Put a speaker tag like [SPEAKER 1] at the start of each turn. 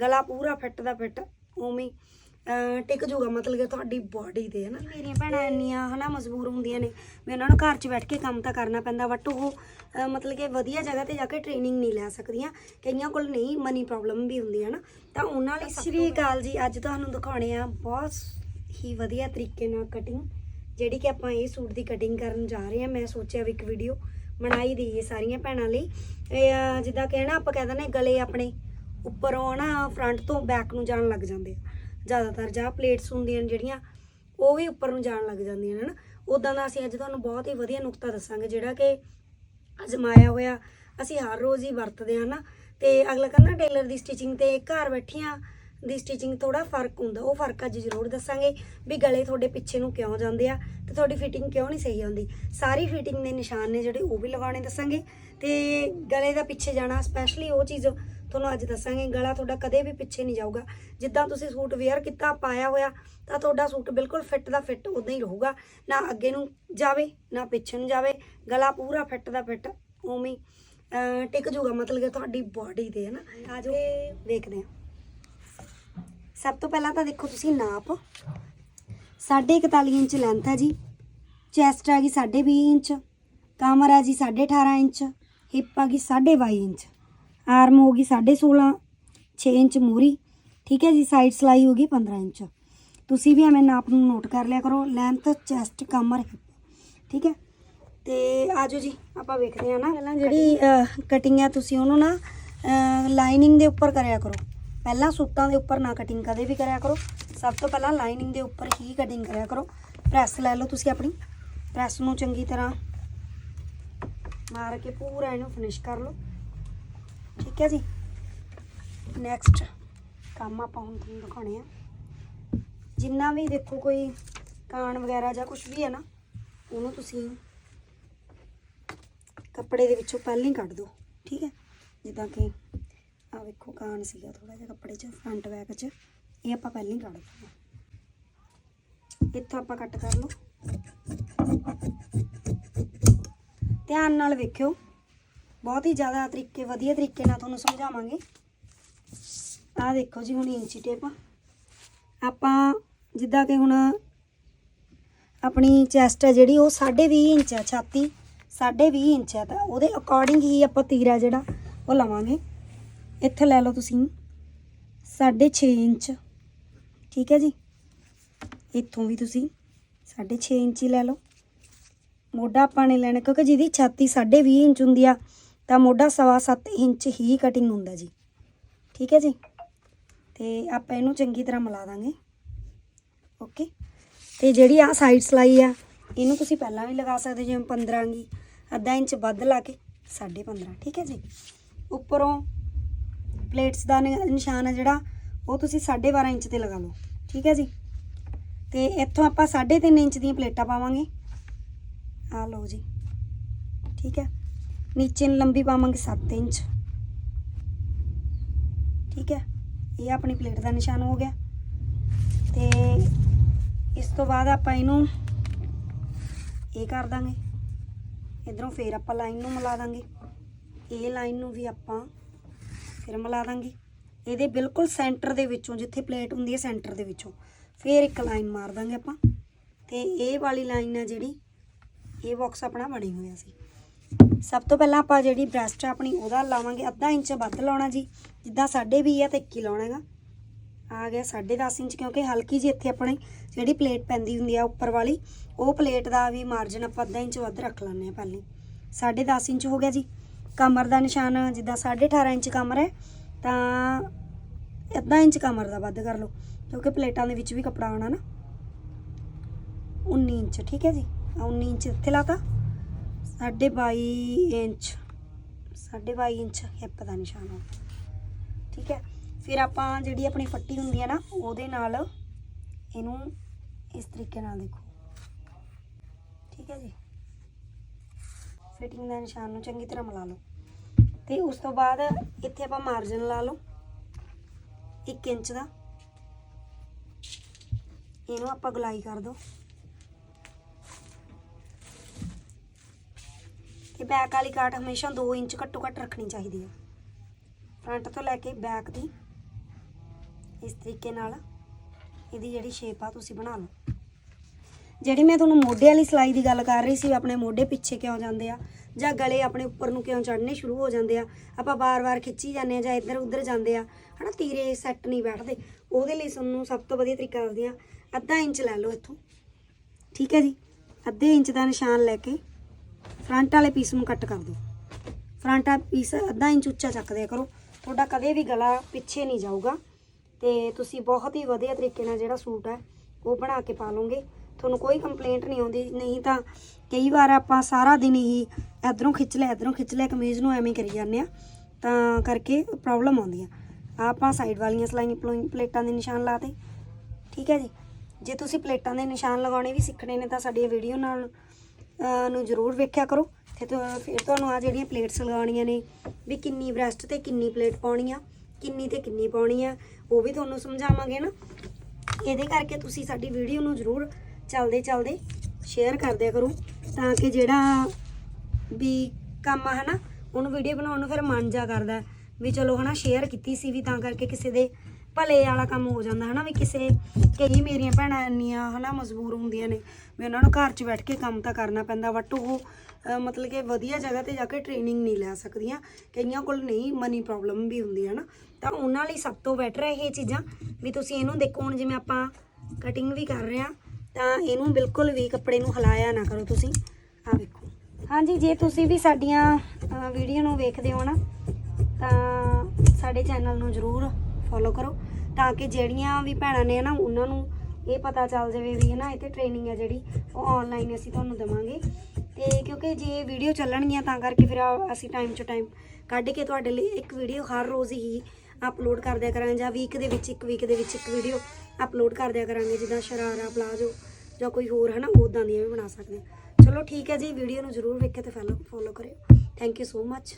[SPEAKER 1] ਗਲਾ ਪੂਰਾ ਫਿੱਟ ਦਾ ਫਿੱਟ ਉਵੇਂ ਟਿਕ ਜੂਗਾ ਮਤਲਬ ਕਿ ਤੁਹਾਡੀ ਬਾਡੀ ਤੇ ਹੈ ਨਾ ਮੇਰੀਆਂ ਭੈਣਾਂ ਇੰਨੀਆਂ ਹਨਾ ਮਜਬੂਰ ਹੁੰਦੀਆਂ ਨੇ। ਵੀ ਉਹਨਾਂ ਨੂੰ ਘਰ 'ਚ ਬੈਠ ਕੇ ਕੰਮ ਤਾਂ ਕਰਨਾ ਪੈਂਦਾ ਬਟ ਉਹ ਮਤਲਬ ਕਿ ਵਧੀਆ ਜਗ੍ਹਾ ਤੇ ਜਾ ਕੇ ਟ੍ਰੇਨਿੰਗ ਨਹੀਂ ਲੈ ਸਕਦੀਆਂ। ਕਈਆਂ ਕੋਲ ਨਹੀਂ ਮਨੀ ਪ੍ਰੋਬਲਮ ਵੀ ਹੁੰਦੀ ਹੈ ਨਾ ਤਾਂ ਉਹਨਾਂ ਲਈ ਸ਼੍ਰੀ ਅਕਾਲ ਜੀ ਅੱਜ ਤੁਹਾਨੂੰ ਦਿਖਾਉਣੇ ਆ ਬਹੁਤ ਹੀ ਵਧੀਆ ਤਰੀਕੇ ਨਾਲ ਕਟਿੰਗ ਜਿਹੜੀ ਕਿ ਆਪਾਂ ਇਹ ਸੂਟ ਦੀ ਕਟਿੰਗ ਕਰਨ ਜਾ ਰਹੇ ਹਾਂ। ਮੈਂ ਸੋਚਿਆ ਵੀ ਇੱਕ ਵੀਡੀਓ ਬਣਾਈ ਦਈਏ ਸਾਰੀਆਂ ਭੈਣਾਂ ਲਈ। ਇਹ ਜਿੱਦਾਂ ਕਿ ਨਾ ਆਪਾਂ ਕਹਿ ਦਿੰਦੇ ਗਲੇ ਆਪਣੇ ਉੱਪਰੋਂ ਨਾ ਫਰੰਟ ਤੋਂ ਬੈਕ ਨੂੰ ਜਾਣ ਲੱਗ ਜਾਂਦੇ ਆ। ਜ਼ਿਆਦਾਤਰ ਜਾਂ ਪਲੇਟਸ ਹੁੰਦੀਆਂ ਨੇ ਜਿਹੜੀਆਂ, ਉਹ ਵੀ ਉੱਪਰ ਨੂੰ ਜਾਣ ਲੱਗ ਜਾਂਦੀਆਂ ਨੇ ਨਾ। ਉਦਾਂ ਦਾ ਅਸੀਂ ਅੱਜ ਤੁਹਾਨੂੰ ਬਹੁਤ ਹੀ ਵਧੀਆ ਨੁਕਤਾ ਦੱਸਾਂਗੇ, ਜਿਹੜਾ ਕਿ ਅਜਮਾਇਆ ਹੋਇਆ ਅਸੀਂ ਹਰ ਰੋਜ਼ ਹੀ ਵਰਤਦੇ ਹਾਂ ਨਾ। ਤੇ ਅਗਲਾ ਕਹਿੰਦਾ ਟੇਲਰ ਦੀ ਸਟਿਚਿੰਗ ਤੇ ਘਰ ਬੈਠੀਆਂ ਦੀ ਸਟਿਚਿੰਗ ਥੋੜਾ ਫ਼ਰਕ ਹੁੰਦਾ, ਉਹ ਫ਼ਰਕ ਅੱਜ ਜ਼ਰੂਰ ਦੱਸਾਂਗੇ ਵੀ ਗਲੇ ਤੁਹਾਡੇ ਪਿੱਛੇ ਨੂੰ ਕਿਉਂ ਜਾਂਦੇ ਆ ਤੇ ਤੁਹਾਡੀ ਫਿਟਿੰਗ ਕਿਉਂ ਨਹੀਂ ਸਹੀ ਆਉਂਦੀ। ਸਾਰੀ ਫਿਟਿੰਗ ਦੇ ਨਿਸ਼ਾਨ ਨੇ ਜਿਹੜੇ ਉਹ ਵੀ ਲਗਾਉਣੇ ਦੱਸਾਂਗੇ। ਤੇ ਗਲੇ ਦਾ ਪਿੱਛੇ ਜਾਣਾ ਸਪੈਸ਼ਲੀ ਉਹ ਚੀਜ਼ ਤੁਹਾਨੂੰ ਅੱਜ ਦੱਸਾਂਗੇ, ਗਲਾ ਤੁਹਾਡਾ ਕਦੇ ਵੀ ਪਿੱਛੇ ਨਹੀਂ ਜਾਊਗਾ। ਜਿੱਦਾਂ ਤੁਸੀਂ ਸੂਟ ਵੇਅਰ ਕੀਤਾ, ਪਾਇਆ ਹੋਇਆ, ਤਾਂ ਤੁਹਾਡਾ ਸੂਟ ਬਿਲਕੁਲ ਫਿੱਟ ਦਾ ਫਿੱਟ ਉਦਾਂ ਹੀ ਰਹੂਗਾ। ਨਾ ਅੱਗੇ ਨੂੰ ਜਾਵੇ, ਨਾ ਪਿੱਛੇ ਨੂੰ ਜਾਵੇ। ਗਲਾ ਪੂਰਾ ਫਿੱਟ ਦਾ ਫਿੱਟ ਉਵੇਂ ਟਿਕ ਜੂਗਾ। ਮਤਲਬ ਕਿ ਤੁਹਾਡੀ ਬਾਡੀ ਤੇ ਹੈ ਨਾ ਆਜੋ ਵੇਖਦੇ ਹਾਂ। ਸਭ ਤੋਂ ਪਹਿਲਾਂ ਤਾਂ ਦੇਖੋ ਤੁਸੀਂ ਨਾਪ। 41 ਇੰਚ ਲੈਂਥ ਹੈ ਜੀ। ਚੈਸਟ ਆ ਗਈ 20 ਇੰਚ, ਕਮਰ ਹੈ ਜੀ 18.5 ਇੰਚ ਹਿੱਪ ਆ ਗਈ 22 ਇੰਚ। ਆਰਮ ਹੋ ਗਈ 16.5 6 ਇੰਚ ਮੂਰੀ। ਠੀਕ ਹੈ ਜੀ ਸਾਈਡ ਸਲਾਈ ਹੋ ਗਈ 15 ਇੰਚ। ਤੁਸੀਂ ਵੀ ਐਵੇਂ ਨਾਪ ਨੂੰ ਨੋਟ ਕਰ ਲਿਆ ਕਰੋ ਲੈਂਥ ਚੈਸਟ ਕਮਰ ਠੀਕ ਹੈ? ਤੇ ਆਜੋ ਜੀ ਆਪਾਂ ਵੇਖਦੇ ਹਾਂ ਨਾ। ਪਹਿਲਾਂ ਜਿਹੜੀ ਕਟਿੰਗ ਹੈ ਤੁਸੀਂ ਉਹਨੂੰ ਨਾ ਲਾਈਨਿੰਗ ਦੇ ਉੱਪਰ ਕਰਿਆ ਕਰੋ। ਪਹਿਲਾਂ ਸੂਟਾਂ ਦੇ ਉੱਪਰ ਨਾ ਕਟਿੰਗ ਕਦੇ ਵੀ ਕਰਿਆ ਕਰੋ। ਸਭ ਤੋਂ ਪਹਿਲਾਂ ਲਾਈਨਿੰਗ ਦੇ ਉੱਪਰ ਹੀ ਕਟਿੰਗ ਕਰਿਆ ਕਰੋ। ਪ੍ਰੈਸ ਲੈ ਲਓ ਤੁਸੀਂ ਆਪਣੀ। ਪ੍ਰੈਸ ਨੂੰ ਚੰਗੀ ਤਰ੍ਹਾਂ ਮਾਰ ਕੇ ਪੂਰਾ ਇਹਨੂੰ ਫਿਨਿਸ਼ ਕਰ ਲਓ। ਠੀਕ ਹੈ ਜੀ। ਨੈਕਸਟ ਕੰਮ ਆਪਾਂ ਹੁਣ ਤੁਹਾਨੂੰ ਦਿਖਾਉਣੇ ਆ। ਜਿੰਨਾ ਵੀ ਦੇਖੋ ਕੋਈ ਕਾਣ ਵਗੈਰਾ ਜਾਂ ਕੁਝ ਵੀ ਹੈ ਨਾ, ਉਹਨੂੰ ਤੁਸੀਂ ਕੱਪੜੇ ਦੇ ਵਿੱਚੋਂ ਪਹਿਲਾਂ ਹੀ ਕੱਢ ਦਿਓ। ਠੀਕ ਹੈ। ਜਿੱਦਾਂ ਕਿ ਆ ਵੇਖੋ ਕਾਣ ਸੀਗਾ ਥੋੜਾ ਜਿਹਾ ਕੱਪੜੇ 'ਚ ਫਰੰਟ ਬੈਕ 'ਚ, ਇਹ ਆਪਾਂ ਪਹਿਲਾਂ ਹੀ ਕੱਢ ਦਿੰਦੇ ਹਾਂ ਇੱਥੋਂ ਆਪਾਂ ਕੱਟ ਕਰ ਲਓ। ਧਿਆਨ ਨਾਲ ਵੇਖਿਓ। ਬਹੁਤ ਹੀ ਜ਼ਿਆਦਾ ਤਰੀਕੇ, ਵਧੀਆ ਤਰੀਕੇ ਨਾਲ ਤੁਹਾਨੂੰ ਸਮਝਾਵਾਂਗੇ। ਆਹ ਦੇਖੋ ਜੀ ਹੁਣ ਇੰਚੀ ਟੇਪ। ਆਪਾਂ ਜਿੱਦਾਂ ਕਿ ਹੁਣ ਆਪਣੀ ਚੈਸਟ ਹੈ ਜਿਹੜੀ, ਉਹ 20.5 ਇੰਚ ਹੈ ਛਾਤੀ 20.5 ਇੰਚ ਹੈ ਤਾਂ ਉਹਦੇ ਅਕੋਰਡਿੰਗ ਹੀ ਆਪਾਂ ਤੀਰਾ ਜਿਹੜਾ, ਉਹ ਲਵਾਂਗੇ। ਇੱਥੇ ਲੈ ਲਓ ਤੁਸੀਂ 6.5 ਇੰਚ। ਠੀਕ ਹੈ ਜੀ? ਇੱਥੋਂ ਵੀ ਤੁਸੀਂ 6.5 ਇੰਚ ਹੀ ਲੈ ਲਓ। ਮੋਢਾ ਆਪਾਂ ਨੇ ਲੈਣਾ, ਕਿਉਂਕਿ ਜਿਹਦੀ ਛਾਤੀ 20.5 ਇੰਚ ਹੁੰਦੀ ਆ ਤਾਂ ਮੋਢਾ ਸਵਾ ਸੱਤ ਇੰਚ ਹੀ ਕਟਿੰਗ ਹੁੰਦਾ ਜੀ। ਠੀਕ ਹੈ ਜੀ? ਤੇ ਆਪਾਂ ਇਹਨੂੰ ਚੰਗੀ ਤਰ੍ਹਾਂ ਮਿਲਾ ਦਾਂਗੇ। ਓਕੇ ਤੇ ਜਿਹੜੀ ਆ ਸਾਈਡ ਸਲਾਈ ਆ, ਇਹਨੂੰ ਤੁਸੀਂ ਪਹਿਲਾਂ ਵੀ ਲਗਾ ਸਕਦੇ ਜਿਵੇਂ 15 ਗੀ, ਅੱਧਾ ਇੰਚ ਵੱਧ ਲਾ ਕੇ 15.5 ਠੀਕ ਹੈ ਜੀ? ਉੱਪਰੋਂ ਪਲੇਟਸ ਦਾ ਨਿ- ਨਿਸ਼ਾਨ ਹੈ ਜਿਹੜਾ, ਉਹ ਤੁਸੀਂ 12.5 ਇੰਚ ਤੇ ਲਗਾ ਲਓ, ਠੀਕ ਹੈ ਜੀ? ਤੇ ਇੱਥੋਂ ਆਪਾਂ 3.5 ਇੰਚ ਦੀਆਂ ਪਲੇਟਾਂ ਪਾਵਾਂਗੇ। ਆ ਲਓ ਜੀ। ਠੀਕ ਹੈ? ਨੀਚੇ ਨੂੰ ਲੰਬੀ ਪਾਵਾਂਗੇ 7 ਇੰਚ। ਠੀਕ ਹੈ? ਇਹ ਆਪਣੀ ਪਲੇਟ ਦਾ ਨਿਸ਼ਾਨ ਹੋ ਗਿਆ। ਤੇ ਇਸ ਤੋਂ ਬਾਅਦ ਆਪਾਂ ਇਹਨੂੰ ਇਹ ਕਰ ਦਾਂਗੇ। ਇਧਰੋਂ ਫੇਰ ਆਪਾਂ ਲਾਈਨ ਨੂੰ ਮਿਲਾ ਦਾਂਗੇ। ਇਹ ਲਾਈਨ ਨੂੰ ਵੀ ਆਪਾਂ ਫਿਰ ਮਿਲਾ ਦਾਂਗੇ। ਇਹਦੇ ਬਿਲਕੁਲ ਸੈਂਟਰ ਦੇ ਵਿੱਚੋਂ, ਜਿੱਥੇ ਪਲੇਟ ਹੁੰਦੀ ਹੈ ਸੈਂਟਰ ਦੇ ਵਿੱਚੋਂ, ਫੇਰ ਇੱਕ ਲਾਈਨ ਮਾਰ ਦਾਂਗੇ ਆਪਾਂ। ਤੇ ਇਹ ਵਾਲੀ ਲਾਈਨ ਹੈ ਜਿਹੜੀ, ਇਹ ਬਾਕਸ ਆਪਣਾ ਬਣੀ ਹੋਇਆ ਸੀ। ਸਭ ਤੋਂ ਪਹਿਲਾਂ ਆਪਾਂ ਜਿਹੜੀ ਬ੍ਰੈਸਟ ਆ ਆਪਣੀ ਉਹਦਾ ਲਾਵਾਂਗੇ ਅੱਧਾ ਇੰਚ ਵੱਧ ਲਾਉਣਾ ਜੀ, ਜਿੱਦਾਂ ਸਾਡੇ ਵੀ ਆ ਤੇ 21 ਲਾਉਣਾ ਹੈਗਾ। ਆ ਗਿਆ 10.5 ਇੰਚ, ਕਿਉਂਕਿ ਹਲਕੀ ਜਿਹੀ ਇੱਥੇ ਆਪਣੇ ਜਿਹੜੀ ਪਲੇਟ ਪੈਂਦੀ ਹੁੰਦੀ ਆ ਉੱਪਰ ਵਾਲੀ, ਉਹ ਪਲੇਟ ਦਾ ਵੀ ਮਾਰਜਨ ਆਪਾਂ ਅੱਧਾ ਇੰਚ ਵੱਧ ਰੱਖ ਲੈਂਦੇ ਆ ਪਹਿਲੇ 10.5 ਇੰਚ ਹੋ ਗਿਆ ਜੀ। ਕਮਰ ਦਾ ਨਿਸ਼ਾਨ, ਜਿੱਦਾਂ 18.5 ਇੰਚ ਕਮਰ ਹੈ, ਤਾਂ ਅੱਧਾ ਇੰਚ ਕਮਰ ਦਾ ਵੱਧ ਕਰ ਲਓ, ਕਿਉਂਕਿ ਪਲੇਟਾਂ ਦੇ ਵਿੱਚ ਵੀ ਕੱਪੜਾ ਆਉਣਾ ਨਾ। 19 ਇੰਚ, ਠੀਕ ਹੈ ਜੀ? ਆਹ 19 ਇੰਚ ਇੱਥੇ ਲਾਤਾ। 22 ਇੰਚ 22 ਇੰਚ ਹਿੱਪ ਦਾ ਨਿਸ਼ਾਨ ਹੋ ਠੀਕ ਹੈ। ਫਿਰ ਆਪਾਂ ਜਿਹੜੀ ਆਪਣੀ ਫੱਟੀ ਹੁੰਦੀ ਹੈ ਨਾ, ਉਹਦੇ ਨਾਲ ਇਹਨੂੰ ਇਸ ਤਰੀਕੇ ਨਾਲ ਦੇਖੋ। ਠੀਕ ਹੈ ਜੀ। ਫਿਟਿੰਗ ਦਾ ਨਿਸ਼ਾਨ ਨੂੰ ਚੰਗੀ ਤਰ੍ਹਾਂ ਮਿਲਾ ਲਓ। ਤੇ ਉਸ ਤੋਂ ਬਾਅਦ ਇੱਥੇ ਆਪਾਂ ਮਾਰਜਨ ਲਾ ਲਓ 1 ਇੰਚ ਦਾ। ਇਹਨੂੰ ਆਪਾਂ ਗੁਲਾਈ ਕਰ ਦੋ ਤੇ ਬੈਕ ਵਾਲੀ ਕਾਟ ਹਮੇਸ਼ਾ 2 ਇੰਚ ਘੱਟੋ ਘੱਟ ਰੱਖਣੀ ਚਾਹੀਦੀ ਹੈ ਫਰੰਟ ਤੋਂ ਲੈ ਕੇ ਬੈਕ ਦੀ, ਇਸ ਤਰੀਕੇ ਨਾਲ ਇਹਦੀ ਜਿਹੜੀ ਸ਼ੇਪ ਆ ਤੁਸੀਂ ਬਣਾ ਲਓ। ਜਿਹੜੀ ਮੈਂ ਤੁਹਾਨੂੰ ਮੋਢੇ ਵਾਲੀ ਸਿਲਾਈ ਦੀ ਗੱਲ ਕਰ ਰਹੀ ਸੀ ਵੀ ਆਪਣੇ ਮੋਢੇ ਪਿੱਛੇ ਕਿਉਂ ਜਾਂਦੇ ਆ? ਜਾਂ ਗਲੇ ਆਪਣੇ ਉੱਪਰ ਨੂੰ ਕਿਉਂ ਚੜਨੇ ਸ਼ੁਰੂ ਹੋ ਜਾਂਦੇ ਆ? ਆਪਾਂ ਬਾਰ-ਬਾਰ ਖਿੱਚੀ ਜਾਂਦੇ ਆ ਜਾਂ ਇੱਧਰ ਉੱਧਰ ਜਾਂਦੇ ਆ। ਹਨਾ, ਤੀਰੇ ਸੈੱਟ ਨਹੀਂ ਬੈਠਦੇ। ਉਹਦੇ ਲਈ ਤੁਹਾਨੂੰ ਸਭ ਤੋਂ ਵਧੀਆ ਤਰੀਕਾ ਦੱਸਦੀ ਆ, ਅੱਧਾ ਇੰਚ ਲੈ ਲਓ ਇੱਥੋਂ। ਠੀਕ ਹੈ ਜੀ? ਅੱਧੇ ਇੰਚ ਦਾ ਨਿਸ਼ਾਨ ਲੈ ਕੇ ਫਰੰਟ ਵਾਲੇ ਪੀਸ ਨੂੰ ਕੱਟ ਕਰ ਦਿਓ। ਫਰੰਟ ਆ ਪੀਸ ਅੱਧਾ ਇੰਚ ਉੱਚਾ ਚੱਕ ਦਿਆ ਕਰੋ। ਤੁਹਾਡਾ ਕਦੇ ਵੀ ਗਲਾ ਪਿੱਛੇ ਨਹੀਂ ਜਾਊਗਾ। ਤੇ ਤੁਸੀਂ ਬਹੁਤ ਹੀ ਵਧੀਆ ਤਰੀਕੇ ਨਾਲ ਜਿਹੜਾ ਸੂਟ ਹੈ, ਉਹ ਬਣਾ ਕੇ ਪਾ ਲਓਗੇ। ਤੁਹਾਨੂੰ ਕੋਈ ਕੰਪਲੇਂਟ ਨਹੀਂ ਆਉਂਦੀ। ਨਹੀਂ ਤਾਂ ਕਈ ਵਾਰ ਆਪਾਂ ਸਾਰਾ ਦਿਨ ਹੀ ਇਧਰੋਂ ਖਿੱਚ ਲਿਆ, ਇਧਰੋਂ ਖਿੱਚ ਲਿਆ, ਕਮੀਜ਼ ਨੂੰ ਐਵੇਂ ਕਰੀ ਜਾਂਦੇ ਆ ਤਾਂ ਕਰਕੇ ਪ੍ਰੋਬਲਮ ਆਉਂਦੀ ਆ ਆਹ ਆਪਾਂ ਸਾਈਡ ਵਾਲੀਆਂ ਸਲਾਈਆਂ ਪਲੋ- ਪਲੇਟਾਂ ਦੇ ਨਿਸ਼ਾਨ ਲਾਤੇ ਠੀਕ ਹੈ ਜੀ? ਜੇ ਤੁਸੀਂ ਪਲੇਟਾਂ ਦੇ ਨਿਸ਼ਾਨ ਲਗਾਉਣੇ ਵੀ ਸਿੱਖਣੇ ਨੇ ਤਾਂ ਸਾਡੀ ਵੀਡੀਓ ਨਾਲ ਨੂੰ ਜ਼ਰੂਰ ਵੇਖਿਆ ਕਰੋ। ਤੇ ਫਿਰ ਤੁਹਾਨੂੰ ਆ ਜਿਹੜੀਆਂ ਪਲੇਟਸ ਲਗਾਉਣੀਆਂ ਨੇ, ਵੀ ਕਿੰਨੀ ਬ੍ਰੈਸਟ ਤੇ ਕਿੰਨੀ ਪਲੇਟ ਪਾਉਣੀ ਆ, ਕਿੰਨੀ ਤੇ ਕਿੰਨੀ ਪਾਉਣੀ ਆ, ਉਹ ਵੀ ਤੁਹਾਨੂੰ ਸਮਝਾਵਾਂਗੇ ਨਾ। ਇਹਦੇ ਕਰਕੇ ਤੁਸੀਂ ਸਾਡੀ ਵੀਡੀਓ ਨੂੰ ਜ਼ਰੂਰ ਚੱਲਦੇ ਚੱਲਦੇ ਸ਼ੇਅਰ ਕਰਦਿਆ ਕਰੋ, ਤਾਂ ਕਿ ਜਿਹੜਾ ਵੀ ਕੰਮ ਆ ਹਨਾ, ਉਹਨੂੰ ਵੀਡੀਓ ਬਣਾਉਣ ਨੂੰ ਫਿਰ ਮਨ ਜਾ ਕਰਦਾ। ਵੀ ਚਲੋ ਹਨਾ ਸ਼ੇਅਰ ਕੀਤੀ ਸੀ ਵੀ ਤਾਂ ਕਰਕੇ ਕਿਸੇ ਦੇ ਭਲੇ ਵਾਲਾ ਕੰਮ ਹੋ ਜਾਂਦਾ ਹਨਾ ਵੀ ਕਿਸੇ, ਕਈ ਮੇਰੀਆਂ ਭੈਣਾਂ ਇੰਨੀਆਂ ਹਨਾ ਮਜਬੂਰ ਹੁੰਦੀਆਂ ਨੇ, ਵੀ ਉਹਨਾਂ ਨੂੰ ਘਰ 'ਚ ਬੈਠ ਕੇ ਕੰਮ ਤਾਂ ਕਰਨਾ ਪੈਂਦਾ ਬਟ ਉਹ ਮਤਲਬ ਕਿ ਵਧੀਆ ਜਗ੍ਹਾ ਤੇ ਜਾ ਕੇ ਟ੍ਰੇਨਿੰਗ ਨਹੀਂ ਲੈ ਸਕਦੀਆਂ, ਕਈਆਂ ਕੋਲ ਨਹੀਂ ਮਨੀ ਪ੍ਰੋਬਲਮ ਵੀ ਹੁੰਦੀ ਹੈ ਨਾ ਤਾਂ ਉਹਨਾਂ ਲਈ ਸਭ ਤੋਂ ਬੈਟਰ ਹੈ ਇਹ ਚੀਜ਼ਾਂ ਵੀ ਤੁਸੀਂ ਇਹਨੂੰ ਦੇਖੋ, ਹੁਣ ਜਿਵੇਂ ਆਪਾਂ ਕਟਿੰਗ ਵੀ ਕਰ ਰਹੇ ਹਾਂ, ਤਾਂ ਇਹਨੂੰ ਬਿਲਕੁਲ ਵੀ ਕੱਪੜੇ ਨੂੰ ਹਿਲਾਇਆ ਨਾ ਕਰੋ ਤੁਸੀਂ, ਆਹ ਵੇਖੋ। ਹਾਂਜੀ, ਜੇ ਤੁਸੀਂ ਵੀ ਸਾਡੀਆਂ ਵੀਡੀਓ ਨੂੰ ਵੇਖਦੇ ਹੋ ਨਾ, ਤਾਂ ਸਾਡੇ ਚੈਨਲ ਨੂੰ ਜਰੂਰ ਫੋਲੋ ਕਰੋ ਤਾਂ ਕਿ ਜਿਹੜੀਆਂ ਵੀ ਭੈਣਾਂ ਨੇ ਨਾ ਉਹਨਾਂ ਨੂੰ ਇਹ ਪਤਾ ਚੱਲ ਜਾਵੇ ਵੀ ਨਾ ਇੱਥੇ ਟ੍ਰੇਨਿੰਗ ਹੈ ਜਿਹੜੀ, ਉਹ ਆਨਲਾਈਨ ਅਸੀਂ ਤੁਹਾਨੂੰ ਦੇਵਾਂਗੇ। ਤੇ ਕਿਉਂਕਿ ਜੇ ਵੀਡੀਓ ਚੱਲਣਗੀਆਂ ਤਾਂ ਕਰਕੇ ਫਿਰ ਅਸੀਂ ਟਾਈਮ ਟੂ ਟਾਈਮ ਕੱਢ ਕੇ ਤੁਹਾਡੇ ਲਈ ਇੱਕ ਵੀਡੀਓ ਹਰ ਰੋਜ਼ ਹੀ ਅਪਲੋਡ ਕਰ ਦਿਆ ਕਰਾਂਗੇ ਜਾਂ ਵੀਕ ਦੇ ਵਿੱਚ ਇੱਕ ਵੀਕ ਦੇ ਵਿੱਚ ਇੱਕ ਵੀਡੀਓ ਅਪਲੋਡ ਕਰ ਦਿਆ ਕਰਾਂਗੇ, ਜਿੱਦਾਂ ਸ਼ਰਾਰਾ ਪਲਾਜੋ ਜਾਂ ਕੋਈ ਹੋਰ ਹਨਾ ਉਦਾਂ ਦੀਆਂ ਵੀ ਬਣਾ ਸਕਦੇ ਹਾਂ ਚਲੋ ਠੀਕ ਹੈ ਜੀ ਵੀਡੀਓ ਨੂੰ ਜਰੂਰ ਵੇਖੇ ਤੇ ਫੋਲੋ ਫੋਲੋ ਕਰਿਓ। Thank you so much